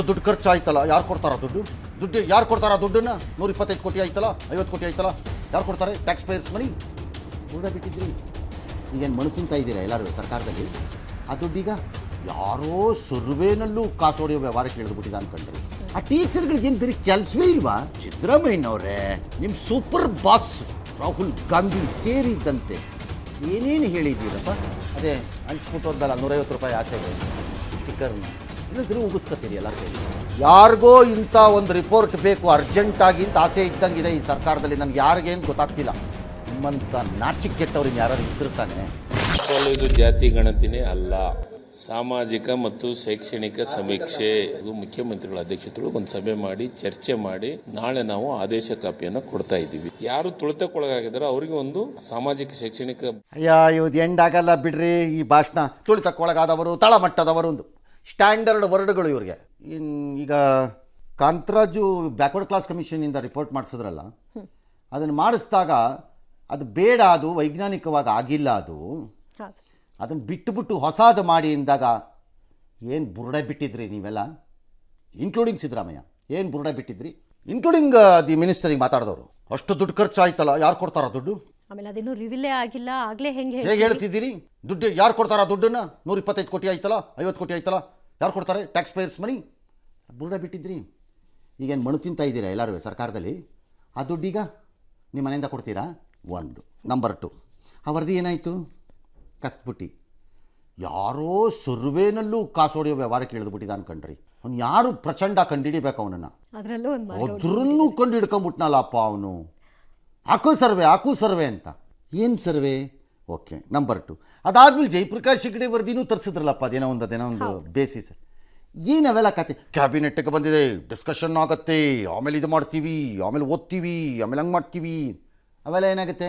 ಅಷ್ಟು ದುಡ್ಡು ಖರ್ಚು ಆಯ್ತಲ್ಲ ಯಾರು ಕೊಡ್ತಾರ ದುಡ್ಡು? ದುಡ್ಡು ಯಾರು ಕೊಡ್ತಾರ ದುಡ್ಡನ್ನ? ನೂರ ಇಪ್ಪತ್ತೈದು ಕೋಟಿ ಆಯ್ತಲ್ಲ ಐವತ್ತು ಕೋಟಿ ಆಯ್ತಲ್ಲ ಯಾರು ಕೊಡ್ತಾರೆ? ಟ್ಯಾಕ್ಸ್ ಪೇಯರ್ಸ್ ಮನಿ ಕೂಡ ಬಿಟ್ಟಿದ್ರಿ. ಈಗೇನು ಮಣ್ಣು ತಿಂತಾ ಇದ್ದೀರಾ ಎಲ್ಲರೂ ಸರ್ಕಾರದಲ್ಲಿ? ಆ ದುಡ್ಡೀಗ ಯಾರೋ ಸರ್ವೇನಲ್ಲೂ ಕಾಸು ಹೊಡೆಯೋ ವ್ಯವಹಾರಕ್ಕೆ ಬಿಟ್ಟಿದ್ದ ಅನ್ಕೊಂಡ್ರಿ. ಆ ಟೀಚರ್ಗಳಿಗೆ ಏನು ಬೇರೆ ಕೆಲಸವೇ ಇಲ್ವಾ? ಸಿದ್ದರಾಮಯ್ಯನವರೇ ನಿಮ್ಮ ಸೂಪರ್ ಬಾಸ್ ರಾಹುಲ್ ಗಾಂಧಿ ಸೇರಿದ್ದಂತೆ ಏನೇನು ಹೇಳಿದ್ದೀರಪ್ಪ? ಅದೇ ಹಂಚ್ಬಿಟ್ಟು ಹೋದಲ್ಲ ನೂರೈವತ್ತು ರೂಪಾಯಿ ಆಸೆಗೆ ಸ್ಟಿಕ್ಕರ್ನ ಇನ್ನೊಂದ್ಸರಿ ಉಗಿಸ್ಕೊತೀರಿ ಎಲ್ಲ ಯಾರಿಗೋ ಇಂಥ ಒಂದು ರಿಪೋರ್ಟ್ ಬೇಕು ಅರ್ಜೆಂಟಾಗಿ ಅಂತ ಆಸೆ ಇದ್ದಂಗಿದೆ ಈ ಸರ್ಕಾರದಲ್ಲಿ ನನಗೆ ಯಾರಿಗೇನು ಗೊತ್ತಾಗ್ತಿಲ್ಲ. ನಿಮ್ಮಂಥ ನಾಚಿಕ್ ಕೆಟ್ಟವ್ರಿಗೆ ಯಾರು ಇದ್ದಿರ್ತಾನೆ. ಇದು ಜಾತಿ ಗಣತಿನೇ ಅಲ್ಲ. ಸಾಮಾಜಿಕ ಮತ್ತು ಶೈಕ್ಷಣಿಕ ಸಮೀಕ್ಷೆ ಇದು ಮುಖ್ಯಮಂತ್ರಿಗಳ ಅಧ್ಯಕ್ಷತೆಗಳು ಒಂದು ಸಭೆ ಮಾಡಿ ಚರ್ಚೆ ಮಾಡಿ ನಾಳೆ ನಾವು ಆದೇಶ ಕಾಪಿಯನ್ನು ಕೊಡ್ತಾ ಇದ್ದೀವಿ. ಯಾರು ತುಳಿತಕ್ಕೊಳಗಾಗಿದ್ದಾರೆ ಅವರಿಗೆ ಒಂದು ಸಾಮಾಜಿಕ ಶೈಕ್ಷಣಿಕ ಅಯ್ಯ ಇವತ್ತು ಎಂಡ್ ಆಗಲ್ಲ ಬಿಡ್ರಿ ಈ ಭಾಷಣ. ತುಳಿತಕ್ಕೊಳಗಾದವರು ತಳಮಟ್ಟದವರು ಒಂದು ಸ್ಟ್ಯಾಂಡರ್ಡ್ ವರ್ಡ್ಗಳು ಇವರಿಗೆ. ಈಗ ಕಾಂತರಾಜು ಬ್ಯಾಕ್ವರ್ಡ್ ಕ್ಲಾಸ್ ಕಮಿಷನಿಂದ ರಿಪೋರ್ಟ್ ಮಾಡಿಸಿದ್ರಲ್ಲ ಅದನ್ನು ಮಾಡಿಸಿದಾಗ ಅದು ಬೇಡ ಅದು ವೈಜ್ಞಾನಿಕವಾಗಿ ಆಗಿಲ್ಲ ಅದು ಅದನ್ನು ಬಿಟ್ಟುಬಿಟ್ಟು ಹೊಸಾದು ಮಾಡಿ ಅಂದಾಗ ಏನು ಬುರುಡೆ ಬಿಟ್ಟಿದ್ರಿ ನೀವೆಲ್ಲ? ಇನ್ಕ್ಲೂಡಿಂಗ್ ಸಿದ್ದರಾಮಯ್ಯ ಏನು ಬುರುಡೆ ಬಿಟ್ಟಿದ್ರಿ? ಇನ್ಕ್ಲೂಡಿಂಗ್ ದಿ ಮಿನಿಸ್ಟರಿಗೆ ಮಾತಾಡಿದವರು. ಅಷ್ಟು ದುಡ್ಡು ಖರ್ಚು ಆಯ್ತಲ್ಲ ಯಾರು ಕೊಡ್ತಾರ ದುಡ್ಡು? ಆಮೇಲೆ ಅದೇನು ರಿವಿಲೇ ಆಗಿಲ್ಲ ಆಗ್ಲೇ ಹೆಂಗೆ ಹೇಗೆ ಹೇಳ್ತಿದ್ದೀರಿ? ದುಡ್ಡು ಯಾರು ಕೊಡ್ತಾರ ದುಡ್ಡನ್ನ? ನೂರ ಇಪ್ಪತ್ತೈದು ಕೋಟಿ ಆಯ್ತಲ್ಲ ಐವತ್ತು ಕೋಟಿ ಆಯ್ತಲ್ಲ ಯಾರು ಕೊಡ್ತಾರೆ? ಟ್ಯಾಕ್ಸ್ ಪೇಯರ್ಸ್ ಮನಿ ಬುರುಡ ಬಿಟ್ಟಿದ್ರಿ. ಈಗೇನು ಮಣ್ಣು ತಿಂತಾ ಇದ್ದೀರಾ ಎಲ್ಲರೂ ಸರ್ಕಾರದಲ್ಲಿ? ಆ ದುಡ್ಡೀಗ ನಿಮ್ಮ ಮನೆಯಿಂದ ಕೊಡ್ತೀರಾ? ಒಂದು. ನಂಬರ್ ಟು ಆ ವರದಿ ಏನಾಯಿತು? ಕಸ್ಬಿಟ್ಟು. ಯಾರೋ ಸರ್ವೇನಲ್ಲೂ ಕಾಸು ಹೊಡೆಯೋ ವ್ಯವಹಾರಕ್ಕೆ ಇಳಿದ್ಬಿಟ್ಟಿದ ಅನ್ಕೊಂಡ್ರಿ. ಅವ್ನು ಯಾರು ಪ್ರಚಂಡ ಕಂಡಿಡಿಬೇಕು ಅವನನ್ನು? ಅದರಲ್ಲೂ ಕಂಡು ಹಿಡ್ಕೊಂಬಿಟ್ನಲ್ಲಪ್ಪ ಅವನು. ಹಾಕು ಸರ್ವೆ ಹಾಕು ಸರ್ವೆ ಅಂತ. ಏನು ಸರ್ವೆ? ಓಕೆ ನಂಬರ್ ಟು ಅದಾದ್ಮೇಲೆ ಜಯಪ್ರಕಾಶ್ ಹೆಗಡೆ ವರದಿನೂ ತರಿಸಿದ್ರಲ್ಲಪ್ಪ ಅದೇನೋ ಒಂದು ಅದೇನೋ ಒಂದು ಬೇಸಿಸ್ ಏನು ಅವೆಲ್ಲ ಕತೆ? ಕ್ಯಾಬಿನೆಟ್ಗೆ ಬಂದಿದೆ ಡಿಸ್ಕಷನ್ ಆಗುತ್ತೆ ಆಮೇಲೆ ಇದು ಮಾಡ್ತೀವಿ ಆಮೇಲೆ ಓದ್ತೀವಿ ಆಮೇಲೆ ಹಂಗೆ ಮಾಡ್ತೀವಿ. ಅವೆಲ್ಲ ಏನಾಗುತ್ತೆ?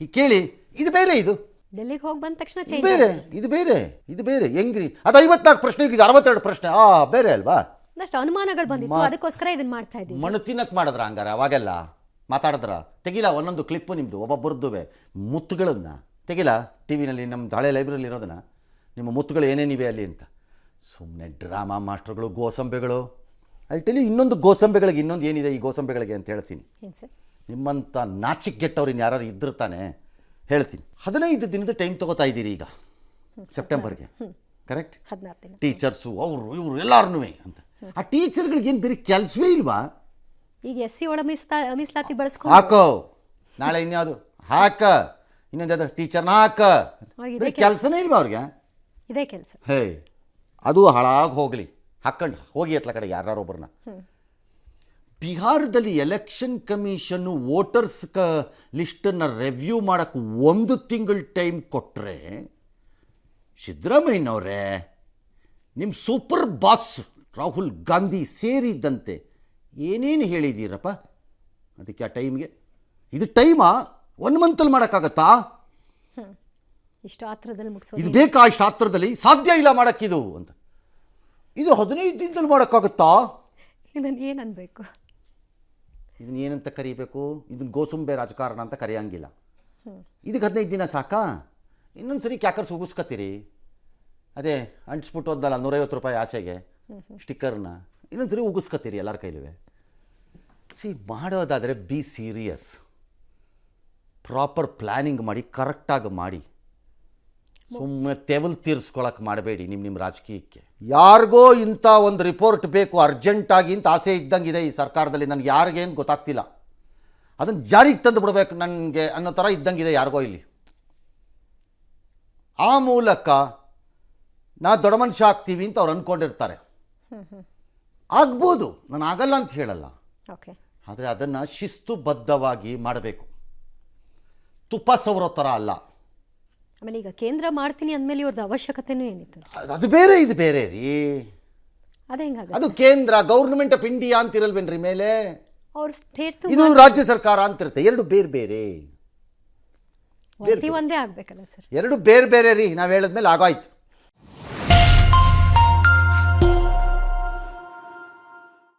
ಈಗ ಕೇಳಿ ಇದು ಬೇರೆ ಇದು. ಡೆಲ್ಲಿಗೆ ಹೋಗಿ ಬಂದ ತಕ್ಷಣ ಇದು ಬೇರೆ ಇದು ಬೇರೆ ಇದು ಬೇರೆ. ಹೆಂಗ್ರಿ? ಅದು ಐವತ್ನಾಲ್ಕು ಪ್ರಶ್ನೆ ಇದು ಅರವತ್ತೆರಡು ಪ್ರಶ್ನೆ. ಆ ಬೇರೆ ಅಲ್ವಾ? ಒಂದಷ್ಟು ಅನುಮಾನಗಳು ಬಂದಿತ್ತು ಅದಕ್ಕೋಸ್ಕರ ಇದನ್ನ ಮಾಡ್ತಾ ಇದ್ದೀವಿ. ಮಣ್ಣು ತಿನ್ನಕ್ಕೆ ಮಾಡಿದ್ರ ಹಂಗಾರೆ ಅವಾಗೆಲ್ಲ? ಮಾತಾಡಿದ್ರ? ತೆಗಿಲ? ಒಂದೊಂದು ಕ್ಲಿಪ್ಪು ನಿಮ್ಮದು ಒಬ್ಬೊಬ್ಬರದ್ದು ಮುತ್ತುಗಳನ್ನು ತೆಗಿಲ? ಟಿ ವಿನಲ್ಲಿ ನಮ್ಮ ಹಳೆ ಲೈಬ್ರರಿಲಿ ಇರೋದನ್ನು? ನಿಮ್ಮ ಮುತ್ತುಗಳು ಏನೇನಿವೆ ಅಲ್ಲಿ ಅಂತ? ಸುಮ್ಮನೆ ಡ್ರಾಮಾ ಮಾಸ್ಟರ್ಗಳು ಗೋಸಂಬೆಗಳು. ಅಲ್ಲಿ ಇನ್ನೊಂದು ಗೋಸಂಬೆಗಳಿಗೆ ಇನ್ನೊಂದು ಏನಿದೆ ಈ ಗೋಸಂಬೆಗಳಿಗೆ ಅಂತ ಹೇಳ್ತೀನಿ. ನಿಮ್ಮಂಥ ನಾಚಿಕ್ ಗೆಟ್ಟವ್ರು ಯಾರು ಇದ್ರು ತಾನೆ ಹೇಳ್ತೀನಿ. ಹದಿನೈದು ದಿನದ ಟೈಮ್ ತೊಗೋತಾ ಇದ್ದೀರಿ ಈಗ. ಸೆಪ್ಟೆಂಬರ್ಗೆ ಕರೆಕ್ಟ್ ಟೀಚರ್ಸು ಅವರು ಇವರು ಎಲ್ಲಾರನ್ನೂ ಅಂತ. ಆ ಟೀಚರ್ಗಳಿಗೆ ಏನು ಬೇರೆ ಕೆಲಸವೇ ಇಲ್ವಾ? ಈಗ ಎಸ್ ಸಿ ಒಳ ಮೀಸ್ತಾ ಮೀಸಲಾತಿ ಬಳಸ್ಕೊಂಡು. ಹಾಕೋ. ನಾಳೆ ಇನ್ಯಾವುದು? ಹಾಕ. ಇನ್ನೊಂದು ಯಾವುದು? ಟೀಚರ್ ಹಾಕ. ಅವ್ರಿಗೆ ಕೆಲಸನೇ ಇಲ್ವಾ ಅವ್ರಿಗೆ? ಇದೇ ಕೆಲಸ. ಹೇ ಅದು ಹಾಳಾಗಿ ಹೋಗಲಿ. ಹಾಕೊಂಡು ಹೋಗಿ ಎತ್ಲ ಕಡೆ ಯಾರೊಬ್ಬರನ್ನ ಬಿಹಾರದಲ್ಲಿ ಎಲೆಕ್ಷನ್ ಕಮಿಷನ್ನು ವೋಟರ್ಸ್ ಕ ಲಿಸ್ಟನ್ನು ರಿವ್ಯೂ ಮಾಡೋಕ್ಕೆ ಒಂದು ತಿಂಗಳ ಟೈಮ್ ಕೊಟ್ಟರೆ ಸಿದ್ದರಾಮಯ್ಯನವರೇ ನಿಮ್ಮ ಸೂಪರ್ ಬಾಸ್ ರಾಹುಲ್ ಗಾಂಧಿ ಸೇರಿದ್ದಂತೆ ಏನೇನು ಹೇಳಿದ್ದೀರಪ್ಪ? ಅದಕ್ಕೆ ಆ ಟೈಮ್ಗೆ? ಇದು ಟೈಮಾ? ಒನ್ ಮಂತಲ್ಲಿ ಮಾಡೋಕ್ಕಾಗತ್ತಾ? ಇಷ್ಟು ಆತ್ರದಲ್ಲಿ ಮುಗಿಸೋದು ಇದು ಬೇಕಾ ಇಷ್ಟು ಆತ್ರದಲ್ಲಿ? ಸಾಧ್ಯ ಇಲ್ಲ ಮಾಡೋಕ್ಕಿದು ಅಂತ. ಇದು ಹದಿನೈದು ದಿನದಲ್ಲಿ ಮಾಡೋಕ್ಕಾಗುತ್ತಾ? ಇದನ್ನು ಏನು ಅನ್ಬೇಕು? ಇದನ್ನ ಏನಂತ ಕರಿಬೇಕು? ಇದನ್ನ ಗೋಸುಂಬೆ ರಾಜಕಾರಣ ಅಂತ ಕರೆಯಂಗಿಲ್ಲ. ಇದಕ್ಕೆ ಹದಿನೈದು ದಿನ ಸಾಕಾ? ಇನ್ನೊಂದು ಸರಿ ಕ್ಯಾಕರ್ಸ್ ಉಗಿಸ್ಕೊತೀರಿ ಅದೇ ಅಂಟಿಸ್ಬಿಟ್ಟು ಹೋದಲ್ಲ ನೂರೈವತ್ತು ರೂಪಾಯಿ ಆಸೆಗೆ ಸ್ಟಿಕ್ಕರ್ನ. ಇನ್ನೊಂದು ಸರಿ ಉಗಿಸ್ಕೊತೀರಿ ಎಲ್ಲರ ಕೈಲುವೆ. ಸಿ ಮಾಡೋದಾದರೆ ಬಿ ಸೀರಿಯಸ್ ಪ್ರಾಪರ್ ಪ್ಲ್ಯಾನಿಂಗ್ ಮಾಡಿ ಕರೆಕ್ಟಾಗಿ ಮಾಡಿ. ಸುಮ್ಮನೆ ತೆವಲ್ ತೀರಿಸ್ಕೊಳಕ್ಕೆ ಮಾಡಬೇಡಿ ನಿಮ್ಮ ನಿಮ್ಮ ರಾಜಕೀಯಕ್ಕೆ. ಯಾರಿಗೋ ಇಂಥ ಒಂದು ರಿಪೋರ್ಟ್ ಬೇಕು ಅರ್ಜೆಂಟಾಗಿ ಅಂತ ಆಸೆ ಇದ್ದಂಗಿದೆ ಈ ಸರ್ಕಾರದಲ್ಲಿ, ನನಗೆ ಯಾರಿಗೇನು ಗೊತ್ತಾಗ್ತಿಲ್ಲ. ಅದನ್ನು ಜಾರಿಗೆ ತಂದು ಬಿಡಬೇಕು ನನಗೆ ಅನ್ನೋ ಥರ ಇದ್ದಂಗಿದೆ ಯಾರಿಗೋ ಇಲ್ಲಿ. ಆ ಮೂಲಕ ನಾ ದೊಡ್ಡ ಮನುಷ್ಯ ಆಗ್ತೀವಿ ಅಂತ ಅವ್ರು ಅಂದ್ಕೊಂಡಿರ್ತಾರೆ ಆಗ್ಬೋದು. ನಾನು ಆಗಲ್ಲ ಅಂತ ಹೇಳಲ್ಲ. ಓಕೆ. ಆದರೆ ಅದನ್ನು ಶಿಸ್ತುಬದ್ಧವಾಗಿ ಮಾಡಬೇಕು. ತುಪ್ಪ ಸವರೋ ಥರ ಅಲ್ಲ. ಆಮೇಲೆ ಈಗ ಕೇಂದ್ರ ಮಾಡ್ತೀನಿ ಅಂದಮೇಲೆ ಇವ್ರದ್ದು ಅವಶ್ಯಕತೆನೂ ಏನಿತ್ತು? ಅದು- ಬೇರೆ ಇದು ಬೇರೆ ರೀ. ಅದೇ ಹೆಂಗಾಗುತ್ತೆ ಅದು ಕೇಂದ್ರ ಗೌರ್ಮೆಂಟ್ ಆಫ್ ಇಂಡಿಯಾ ಅಂತಿರಲ್ವೇನ್ರಿ ಮೇಲೆ? ಅವ್ರ ಸ್ಟೇಟ್ ಇದು ರಾಜ್ಯ ಸರ್ಕಾರ ಅಂತಿರುತ್ತೆ. ಎರಡು ಬೇರೆ ಬೇರೆ. ಒಂದೇ ಆಗ್ಬೇಕಲ್ಲ ಸರ್? ಎರಡು ಬೇರೆ ಬೇರೆ ರೀ. ನಾವು ಹೇಳಿದ್ಮೇಲೆ ಆಗಾಯ್ತು.